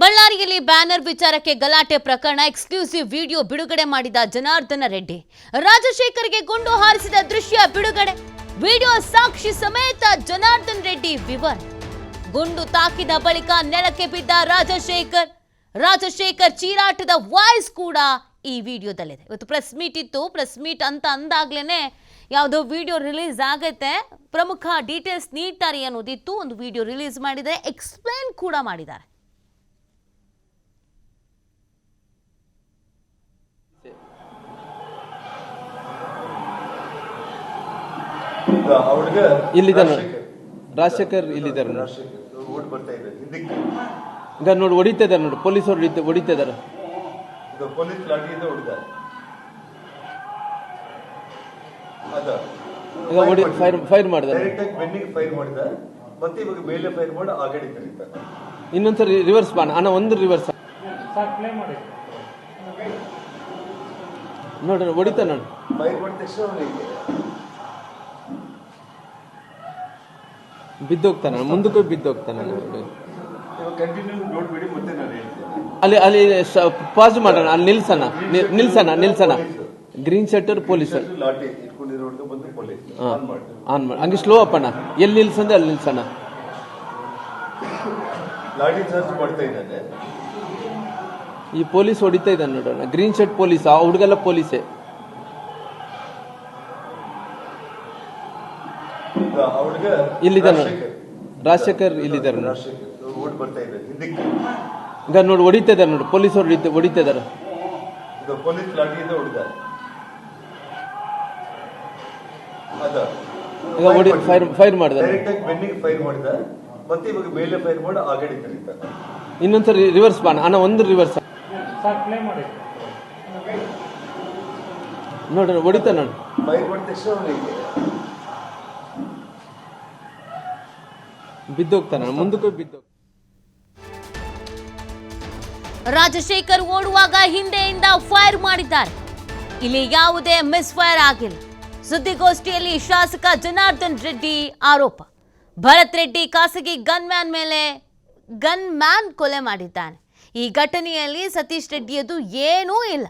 ಬಳ್ಳಾರಿಯಲ್ಲಿ ಬ್ಯಾನರ್ ವಿಚಾರಕ್ಕೆ ಗಲಾಟೆ ಪ್ರಕರಣ ಎಕ್ಸ್ಕ್ಲೂಸಿವ್ ವಿಡಿಯೋ ಬಿಡುಗಡೆ ಮಾಡಿದ ಜನಾರ್ದನ ರೆಡ್ಡಿ. ರಾಜಶೇಖರ್ಗೆ ಗುಂಡು ಹಾರಿಸಿದ ದೃಶ್ಯ ಬಿಡುಗಡೆ. ವಿಡಿಯೋ ಸಾಕ್ಷಿ ಸಮೇತ ಜನಾರ್ದನ್ ರೆಡ್ಡಿ ವಿವರ. ಗುಂಡು ತಾಕಿದ ಬಳಿಕ ನೆಲಕ್ಕೆ ಬಿದ್ದ ರಾಜಶೇಖರ್. ರಾಜಶೇಖರ್ ಚೀರಾಟದ ವಾಯ್ಸ್ ಕೂಡ ಈ ವಿಡಿಯೋದಲ್ಲಿದೆ. ಇವತ್ತು ಪ್ರೆಸ್ ಮೀಟ್ ಇತ್ತು. ಪ್ರೆಸ್ ಮೀಟ್ ಅಂತ ಅಂದಾಗ್ಲೇನೆ ಯಾವುದೋ ವಿಡಿಯೋ ರಿಲೀಸ್ ಆಗೈತೆ. ಪ್ರಮುಖ ಡೀಟೇಲ್ಸ್ ನೀಡ್ತಾರೆ ಅನ್ನೋದಿತ್ತು. ಒಂದು ವಿಡಿಯೋ ರಿಲೀಸ್ ಮಾಡಿದರೆ ಎಕ್ಸ್ಪ್ಲೇನ್ ಕೂಡ ಮಾಡಿದ್ದಾರೆ. ಇಲ್ಲಿದ್ದಾನೆ. ರಾಜಶೇಖರ್ ಇಲ್ಲಿದ್ದಾರೆ ನೋಡಿ. ಈಗ ನೋಡಿ ಹೊಡಿತಾ ಇದ್ದಾರೆ ನೋಡಿ ಪೊಲೀಸ್ ಹೊಡಿತಾ ಹೊಡಿತಾ ಇದ್ದಾರೆ. ಇದು ಪೊಲೀಸ್ ಲಾಠಿಯಿಂದ ಹೊಡೆದ ಅದ. ಈಗ ಹೊಡಿ ಫೈರ್ ಫೈರ್ ಮಾಡಿದ್ದಾರೆ ಫೈರ್ ಮಾಡಿದ ಮತ್ತೆ ಇವಾಗ ಮೇಲೆ ಫೈರ್ ಮಾಡಿ ಆಗಡೆ ಇನ್ನೊಂದ್ಸರಿ ರಿವರ್ಸ್ ಬಾಣ ಅಣ್ಣ ಒಂದು ರಿವರ್ಸ್ ನೋಡಿ ಹೊಡಿತಾ ನೋಡಿ. ಫೈರ್ ಮಾಡಿದ ತಕ್ಷಣ ಬಿದ್ದೋಗ್ತಾನೆ ಮುಂದಕ್ಕೆ ಬಿದ್ದೋಗ್ತಾನೆ ಅಲ್ಲಿ. ಅಲ್ಲಿ ಪಾಸ್ ಮಾಡೋಣ ಅಲ್ಲಿ ನಿಲ್ಸಣ ನಿಲ್ಸಣ ನಿಲ್ಸಣ. ಗ್ರೀನ್ ಶರ್ಟರ್ ಪೊಲೀಸರ್ ಆನ್ ಮಾಡಿ ಹಂಗೆ ಸ್ಲೋ ಅಪ್ಪಣ್ಣ ಎಲ್ಲಿ ನಿಲ್ಸಂದ್ರೆ ಅಲ್ಲಿ ನಿಲ್ಸಣ. ಈ ಪೊಲೀಸ್ ಹೊಡಿತಾ ಇದ್ದಾನೆ ನೋಡೋಣ ಗ್ರೀನ್ ಶರ್ಟ್ ಪೊಲೀಸ್ ಆ ಹುಡುಗೆಲ್ಲ ಪೊಲೀಸೇ ರಾಜಶೇಖರ್? ಇಲ್ಲಿದ್ದಾರೆ. ರಾಜಶೇಖರ್. ಇದೆ ಈಗ ನೋಡಿ. ಹೊಡಿತಾ ಇದ್ದಾರೆ. ನೋಡಿ ಪೊಲೀಸ್ ಹೊಡಿತಾ ಹೊಡಿತಾ ಇದ್ದಾರೆ ಇದು ಪೊಲೀಸ್ ಲಾಠಿಯಿಂದ ಹೊಡೆದ ಅದ. ಈಗ ಹೊಡಿ ಫೈರ್ ಫೈರ್ ಮಾಡಿದ್ದಾರೆ. ಡೈರೆಕ್ಟ್ ಆಗಿ ಬೆನ್ನಿಗೆ ಫೈರ್ ಮಾಡಿದ ಮತ್ತೆ ಇವಾಗ ಮೇಲೆ ಫೈರ್ ಮಾಡಿ ಆಗಡಿ ಕರೀತಾರೆ ಇನ್ನೊಂದ್ಸರಿ ರಿವರ್ಸ್ ಬಾಣ ಅಣ್ಣ ಒಂದು ರಿವರ್ಸ್ ನೋಡ್ರಿ ಹೊಡಿತಾ ನೋಡಿ ಫೈರ್ ಮಾಡಿದ ತಕ್ಷಣ ಅವನಿಗೆ ಬಿದ್ದೋಗ್ತಾನೆ ಮುಂದಕ್ಕೆ ಬಿದ್ದೋಗ ರಾಜಶೇಖರ್ ಓಡುವಾಗ ಹಿಂದೆಯಿಂದ ಫೈರ್ ಮಾಡಿದ್ದಾರೆ. ಇಲ್ಲಿ ಯಾವುದೇ ಮಿಸ್ ಫೈರ್ ಆಗಿಲ್ಲ. ಸುದ್ದಿಗೋಷ್ಠಿಯಲ್ಲಿ ಶಾಸಕ ಜನಾರ್ದನ್ ರೆಡ್ಡಿ ಆರೋಪ. ಭರತ್ ರೆಡ್ಡಿ ಖಾಸಗಿ ಗನ್ ಮ್ಯಾನ್ ಮೇಲೆ ಗನ್ ಮ್ಯಾನ್ ಕೊಲೆ ಮಾಡಿದ್ದಾನೆ. ಈ ಘಟನೆಯಲ್ಲಿ ಸತೀಶ್ ರೆಡ್ಡಿಯದು ಏನೂ ಇಲ್ಲ.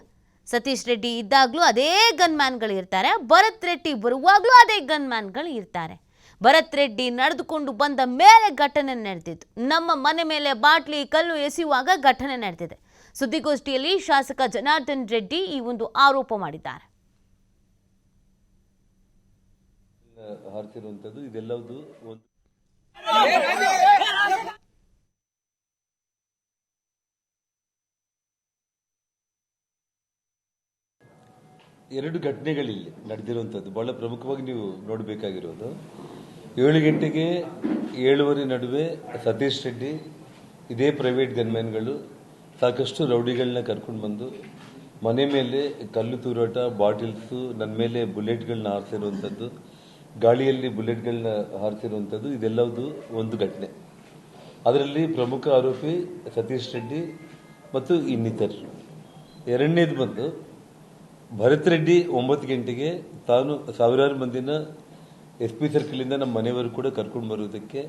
ಸತೀಶ್ ರೆಡ್ಡಿ ಇದ್ದಾಗಲೂ ಅದೇ ಗನ್ ಮ್ಯಾನ್ಗಳು ಇರ್ತಾರೆ ಭರತ್ ರೆಡ್ಡಿ ಬರುವಾಗಲೂ ಅದೇ ಗನ್ ಮ್ಯಾನ್ಗಳು ಇರ್ತಾರೆ ಭರತ್ ರೆಡ್ಡಿ ನಡೆದುಕೊಂಡು ಬಂದ ಮೇಲೆ ಘಟನೆ ನಡೆದಿತ್ತು. ನಮ್ಮ ಮನೆ ಮೇಲೆ ಬಾಟ್ಲಿ, ಕಲ್ಲು ಎಸೆಯುವಾಗ ಘಟನೆ ನಡೆದಿದೆ. ಸುದ್ದಿಗೋಷ್ಠಿಯಲ್ಲಿ ಶಾಸಕ ಜನಾರ್ದನ್ ರೆಡ್ಡಿ ಈ ಒಂದು ಆರೋಪ ಮಾಡಿದ್ದಾರೆ. ಎರಡು ಘಟನೆಗಳಿಲ್ಲಿ ನಡೆದಿರುವಂಥದ್ದು. ಬಹಳ ಪ್ರಮುಖವಾಗಿ ನೀವು ನೋಡಬೇಕಾಗಿರೋದು ಏಳು ಗಂಟೆಗೆ ಏಳುವರೆ ನಡುವೆ ಸತೀಶ್ ರೆಡ್ಡಿ, ಇದೇ ಪ್ರೈವೇಟ್ ಗನ್ಮ್ಯಾನ್ಗಳು ಸಾಕಷ್ಟು ರೌಡಿಗಳನ್ನ ಕರ್ಕೊಂಡು ಬಂದು ಮನೆ ಮೇಲೆ ಕಲ್ಲು ತೂರಾಟ, ಬಾಟಿಲ್ಸು ನನ್ನ ಮೇಲೆ ಬುಲೆಟ್ಗಳನ್ನ ಹಾರಿಸಿರುವಂಥದ್ದು ಗಾಳಿಯಲ್ಲಿ ಬುಲೆಟ್ಗಳನ್ನ ಹಾರಿಸಿರುವಂಥದ್ದು ಇದೆಲ್ಲವುದು ಒಂದು ಘಟನೆ. ಅದರಲ್ಲಿ ಪ್ರಮುಖ ಆರೋಪಿ ಸತೀಶ್ ರೆಡ್ಡಿ ಮತ್ತು ಇನ್ನಿತರರು ಎರಡನೇದು ಬಂದು ಭರತ್ ರೆಡ್ಡಿ ಒಂಬತ್ತು ಗಂಟೆಗೆ ತಾನು ಸಾವಿರಾರು ಮಂದಿನ ಎಸ್ ಪಿ ಸರ್ಕಲಿಂದ ನಮ್ಮ ಮನೆಯವರು ಕೂಡ ಕರ್ಕೊಂಡು ಬರುವುದಕ್ಕೆ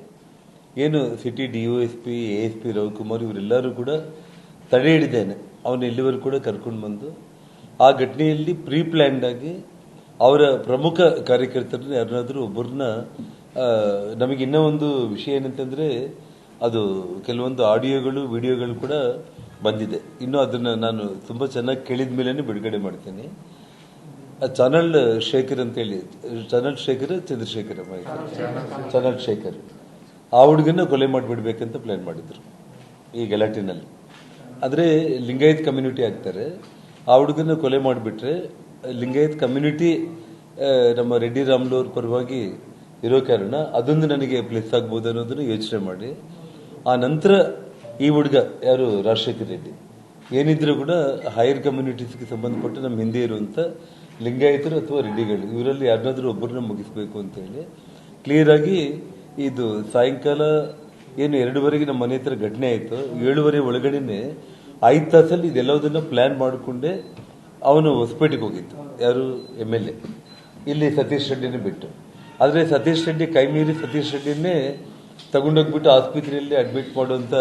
ಏನು city D O S P, A S P, Ravikumar ಇವರೆಲ್ಲರೂ ಕೂಡ ತಡೆ ಹಿಡಿದೇನೆ. ಅವನು ಇಲ್ಲಿವರೆಗೂ ಕೂಡ ಕರ್ಕೊಂಡು ಬಂದು ಆ ಘಟನೆಯಲ್ಲಿ ಪ್ರೀ ಆಗಿ ಅವರ ಪ್ರಮುಖ ಕಾರ್ಯಕರ್ತರನ್ನ ಯಾರನ್ನಾದರೂ ಒಬ್ಬರನ್ನ ನಮಗೆ ಇನ್ನೂ ಒಂದು ವಿಷಯ ಏನಂತಂದ್ರೆ ಅದು ಕೆಲವೊಂದು ಆಡಿಯೋಗಳು, ವಿಡಿಯೋಗಳು ಕೂಡ ಬಂದಿದೆ. ಇನ್ನು ಅದನ್ನ ನಾನು ತುಂಬಾ ಚೆನ್ನಾಗಿ ಕೇಳಿದ ಮೇಲೇ ಬಿಡುಗಡೆ ಮಾಡ್ತೀನಿ. ಚಾನಲ್ ಶೇಖರ್ ಅಂತ ಹೇಳಿ ಚನಲ್ ಶೇಖರ್, ಚಂದ್ರಶೇಖರ್ ಚನಲ್ ಶೇಖರ್. ಆ ಹುಡುಗನ ಕೊಲೆ ಮಾಡಿಬಿಡ್ಬೇಕಂತ ಪ್ಲಾನ್ ಮಾಡಿದ್ರು, ಈ ಗಲಾಟಿನಲ್ಲಿ. ಆದರೆ ಲಿಂಗಾಯತ್ ಕಮ್ಯುನಿಟಿ ಆಗ್ತಾರೆ. ಆ ಹುಡುಗನ ಕೊಲೆ ಮಾಡಿಬಿಟ್ರೆ ಲಿಂಗಾಯತ್ ಕಮ್ಯುನಿಟಿ ನಮ್ಮ ರೆಡ್ಡಿ ರಾಮ್ಲು ಅವ್ರ ಪರವಾಗಿ ಇರೋ ಕಾರಣ ಅದೊಂದು ನನಗೆ ಪ್ಲೇಸ್ ಆಗ್ಬೋದು ಅನ್ನೋದನ್ನು ಯೋಚನೆ ಮಾಡಿ. ಆ ನಂತರ ಈ ಹುಡುಗ ಯಾರು ರಾಜಶೇಖರ್ ರೆಡ್ಡಿ? ಏನಿದ್ರು ಕೂಡ ಹೈಯರ್ ಕಮ್ಯುನಿಟೀಸ್ಗೆ ಸಂಬಂಧಪಟ್ಟು ನಮ್ಮ ಹಿಂದೆ ಇರುವಂಥ ಲಿಂಗಾಯತರು ಅಥವಾ ರೆಡ್ಡಿಗಳು, ಇವರಲ್ಲಿ ಯಾರನ್ನಾದರೂ ಒಬ್ಬರನ್ನ ಮುಗಿಸ್ಬೇಕು ಅಂತ ಹೇಳಿ ಕ್ಲಿಯರ್ ಆಗಿ ಇದು ಸಾಯಂಕಾಲ ಏನು ಎರಡೂವರೆಗೆ ನಮ್ಮ ಮನೆ ಹತ್ರ ಘಟನೆ ಆಯಿತು. ಏಳುವರೆ ಒಳಗಡೆನೆ ಐದು ತಾಸಲ್ಲಿ ಇದೆಲ್ಲದನ್ನು ಪ್ಲಾನ್ ಮಾಡಿಕೊಂಡೆ ಅವನು ಹೊಸಪೇಟೆಗೆ ಹೋಗಿತ್ತು ಯಾರು? ಎಂ ಎಲ್ ಎ ಇಲ್ಲಿ ಸತೀಶ್ ರೆಡ್ಡಿನೇ ಬಿಟ್ಟು. ಆದರೆ ಸತೀಶ್ ರೆಡ್ಡಿ ಕೈ ಮೀರಿ ಸತೀಶ್ ರೆಡ್ಡಿನೇ ತಗೊಂಡೋಗ್ಬಿಟ್ಟು ಆಸ್ಪತ್ರೆಯಲ್ಲಿ ಅಡ್ಮಿಟ್ ಮಾಡುವಂಥ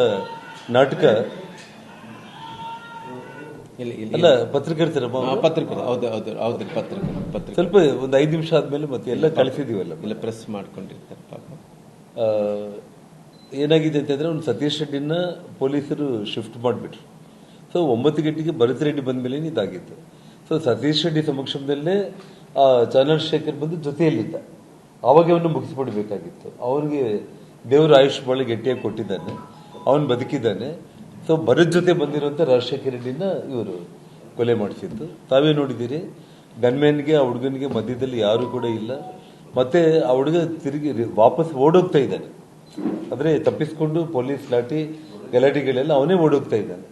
ನಾಟಕ ಇಲ್ಲಿ ಇಲ್ಲ ಪತ್ರಕರ್ತ ಹೌದು ಹೌದು ಹೌದು ಪತ್ರಕರ್ತ ಸ್ವಲ್ಪ ಒಂದು ಐದು ನಿಮಿಷ ಆದ್ಮೇಲೆ ಮತ್ತೆ ಎಲ್ಲ ಕಳಿಸಿದೀವಲ್ಲ ಇಲ್ಲ ಪ್ರೆಸ್ ಮಾಡ್ಕೊಂಡಿರ್ತಾರೆ ಪಾಪ. ಏನಾಗಿದೆ ಅಂತಂದ್ರೆ ಒಂದು ಸತೀಶ್ ರೆಡ್ಡಿನ ಪೊಲೀಸರು ಶಿಫ್ಟ್ ಮಾಡಿಬಿಟ್ರು. ಸೊ ಒಂಬತ್ತು ಗಂಟೆಗೆ ಭರತ್ ರೆಡ್ಡಿ ಬಂದ ಮೇಲೆ ಇದಾಗಿತ್ತು. ಸೊ ಸತೀಶ್ ರೆಡ್ಡಿ ಸಮಕ್ಷಮದಲ್ಲೇ ಆ ಚಂದ್ರಶೇಖರ್ ಬಂದು ಜೊತೆಯಲ್ಲಿದ್ದ. ಅವಾಗ ಅವನು ಮುಗಿಸ್ಬಿಡ್ಬೇಕಾಗಿತ್ತು. ಅವನಿಗೆ ದೇವರು ಆಯುಷ್ ಬಹಳ ಗಟ್ಟಿಯಾಗಿ ಕೊಟ್ಟಿದ್ದಾನೆ. ಅವನು ಬದುಕಿದ್ದಾನೆ. ಸೊ ಭರತ್ ಜೊತೆ ಬಂದಿರುವಂತ ರಾಜಶೇಖರ್ ರೆಡ್ಡಿನ ಇವರು ಕೊಲೆ ಮಾಡಿಸಿದ್ದು. ತಾವೇ ನೋಡಿದ್ದೀರಿ, ಗನ್ಮ್ಯಾನ್ಗೆ, ಆ ಹುಡುಗನಿಗೆ ಮಧ್ಯದಲ್ಲಿ ಯಾರು ಕೂಡ ಇಲ್ಲ. ಮತ್ತೆ ಆ ಹುಡುಗ ತಿರುಗಿ ವಾಪಸ್ ಓಡೋಗ್ತಾ ಇದ್ದಾನೆ. ಆದರೆ ತಪ್ಪಿಸ್ಕೊಂಡು ಪೊಲೀಸ್ ಲಾಠಿ, ಗಲಾಟೆಗಳೆಲ್ಲ ಅವನೇ ಓಡೋಗ್ತಾ ಇದ್ದಾನೆ.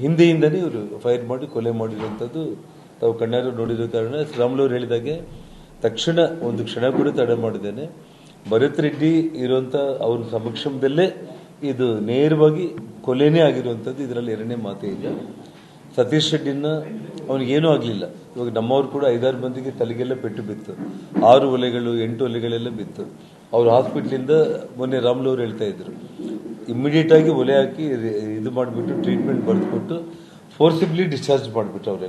ಹಿಂದೆಯಿಂದನೇ ಇವರು ಫೈರ್ ಮಾಡಿ, ಕೊಲೆ ಮಾಡಿರುವಂಥದ್ದು ತಾವು ಕಣ್ಣಾರು ನೋಡಿರೋ ಕಾರಣ. ಶ್ರೀರಾಮುಲು ಹೇಳಿದಾಗೆ, ತಕ್ಷಣ ಒಂದು ಕ್ಷಣ ಕೂಡ ತಡೆ ಮಾಡಿದ್ದೇನೆ. ಭರತ್ ರೆಡ್ಡಿ ಇರುವಂಥ ಅವ್ರ ಸಮಕ್ಷಮದಲ್ಲೇ ಇದು ನೇರವಾಗಿ ಕೊಲೆನೇ ಆಗಿರುವಂಥದ್ದು ಇದರಲ್ಲಿ ಎರಡನೇ ಮಾತೇ ಇಲ್ಲ. ಸತೀಶ್ ರೆಡ್ಡಿನ ಅವನಿಗೇನೂ ಆಗಲಿಲ್ಲ. ಇವಾಗ ನಮ್ಮವ್ರು ಕೂಡ ಐದಾರು ಮಂದಿಗೆ ತಲೆಗೆಲ್ಲ ಪೆಟ್ಟು ಬಿತ್ತು. ಆರು ಒಲೆಗಳು, ಎಂಟು ಒಲೆಗಳೆಲ್ಲ ಬಿತ್ತು. ಅವ್ರು ಹಾಸ್ಪಿಟ್ಲಿಂದ ಮೊನ್ನೆ ರಾಮ್ಲು ಅವ್ರು ಹೇಳ್ತಾ ಇದ್ರು. ಇಮಿಡಿಯೇಟ್ ಆಗಿ ಒಲೆ ಹಾಕಿ ಇದು ಮಾಡಿಬಿಟ್ಟು ಟ್ರೀಟ್ಮೆಂಟ್ ಬರೆದುಕೊಟ್ಟು ಫೋರ್ಸಿಬ್ಲಿ ಡಿಸ್ಚಾರ್ಜ್ ಮಾಡಿಬಿಟ್ಟು ಅವರೆಲ್ಲ.